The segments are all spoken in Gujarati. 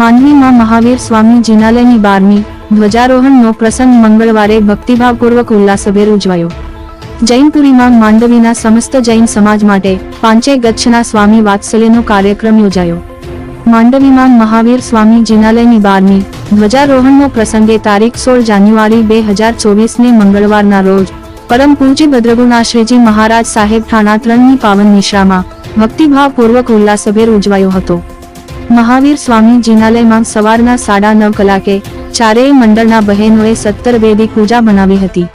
માંડવીમાં મહાવીર સ્વામી જિનાલયની બારમી ધ્વજારોહણનો પ્રસંગ મંગળવારે ભક્તિભાવપૂર્વક ઉલ્લાસભેર ઉજવાયો. જૈનપુરીમાં માંડવીના સમસ્ત જૈન સમાજ માટે પાંચે ગચ્છના સ્વામી વાત્સલ્યનો કાર્યક્રમ યોજાયો. માંડવીમાં મહાવીર સ્વામી જિનાલયની બારમી ધ્વજારોહણનો પ્રસંગે તારીખ સોળ જાન્યુઆરી બે હજાર ચોવીસને મંગળવારના રોજ પરમ પૂજ્ય ભદ્રગુના શ્રીજી મહારાજ સાહેબ ઠાણા ત્રણની પાવન નિશ્રામાં ભક્તિભાવપૂર્વક ઉલ્લાસભેર ઉજવાયો હતો. મહાવીર સ્વામી જિનાલયમાં સવારના સાડા નવ કલાકે ચારેય મંડળના બહેનોએ સત્તર વેદી પૂજા બનાવી હતી,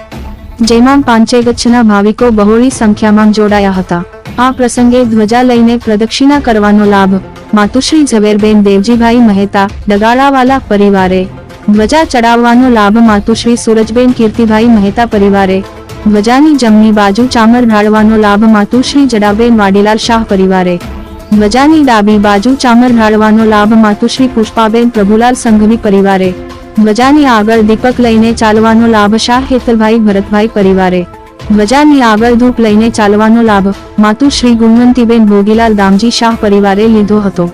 જેમાં પાંચે ગચ્છના ભાવિકો બહોળી સંખ્યામાં જોડાયા હતા. આ પ્રસંગે ધ્વજા લઈને પ્રદક્ષિણા કરવાનો લાભ માતુશ્રી ઝવેરબેન દેવજીભાઈ મહેતા ડગાળાવાલા પરિવારે ધ્વજા ચડાવવાનો લાભ માતુશ્રી સૂરજબેન કીર્તિભાઈ મહેતા પરિવારે ધ્વજાની જમણી બાજુ ચામર ઢાળવાનો લાભ માતુશ્રી જડાબેન વાડીલાલ શાહ પરિવારે ધ્વજાની ડાબી બાજુ ચામર ઢાળવાનો લાભ માતુશ્રી પુષ્પાબેન પ્રભુલાલ સંઘવી પરિવારે. મજાની આગળ દીપક લઈને ચાલવાનો લાભ શાહ હેતલભાઈ ભરતભાઈ પરિવારે. મજાની આગળ ધૂપ લઈને ચાલવાનો લાભ માતુશ્રી ગુણવંતીબેન ભોગીલાલ દામજી શાહ પરિવારે લીધો હતો.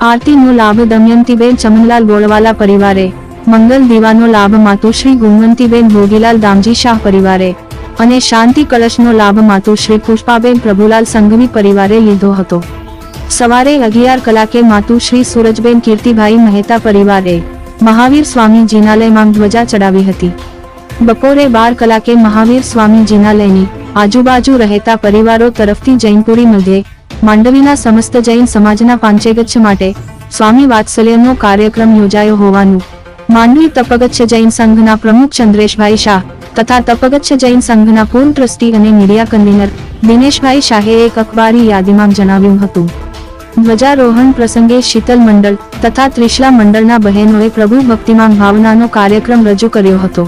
આરતીનો લાભ દમયંતીબેન ચમનલાલ ગોળવાલા પરિવારે. મંગલ દીવાનો લાભ માતુશ્રી ગુણવંતીબેન ભોગીલાલ દામજી શાહ પરિવારે. અને શાંતિ કળશનો લાભ માતુશ્રી પુષ્પાબેન પ્રભુલાલ સંઘવી પરિવારે લીધો હતો. સવારે અગિયાર કલાકે માતુશ્રી સૂરજબેન કીર્તિભાઈ મહેતા પરિવારે મહાવીર સ્વામી જિનાલયમાં ધ્વજા ચડાવી હતી. બપોરે બાર કલાકે મહાવીર સ્વામી જિનાલયની આજુબાજુ રહેતા પરિવારો તરફથી જૈનપુરી મધ્યે માંડવીના સમસ્ત જૈન સમાજના પાંચેગચ્છ માટે સ્વામી વાત્સલ્યનો કાર્યક્રમ યોજાયો હોવાનું માંડવી તપગચ્છ જૈન સંઘના પ્રમુખ ચંદ્રેશભાઈ શાહ તથા તપગચ્છ જૈન સંઘના પૂર્વ ટ્રસ્ટી અને મીડિયા કન્વીનર દિનેશભાઈ શાહે એક અખબારી યાદીમાં જણાવ્યું હતું. ધ્વજારોહણ પ્રસંગે શીતલ મંડળ તથા ત્રિશલા મંડળના બહેનોએ પ્રભુ ભક્તિમાં ભાવનાનો કાર્યક્રમ રજૂ કર્યો હતો.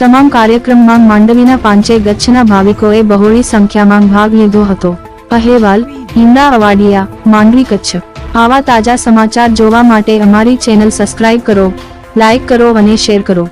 તમામ કાર્યક્રમમાં માંડવીના પાંચે ગચ્છના ભાવિકોએ બહોળી સંખ્યામાં ભાગ લીધો હતો. અહેવાલ, હિંડા અવાડિયા, માંડવી કચ્છ. આવા તાજા સમાચાર જોવા માટે અમારી ચેનલ સબસ્ક્રાઇબ કરો, લાઇક કરો અને શેર કરો.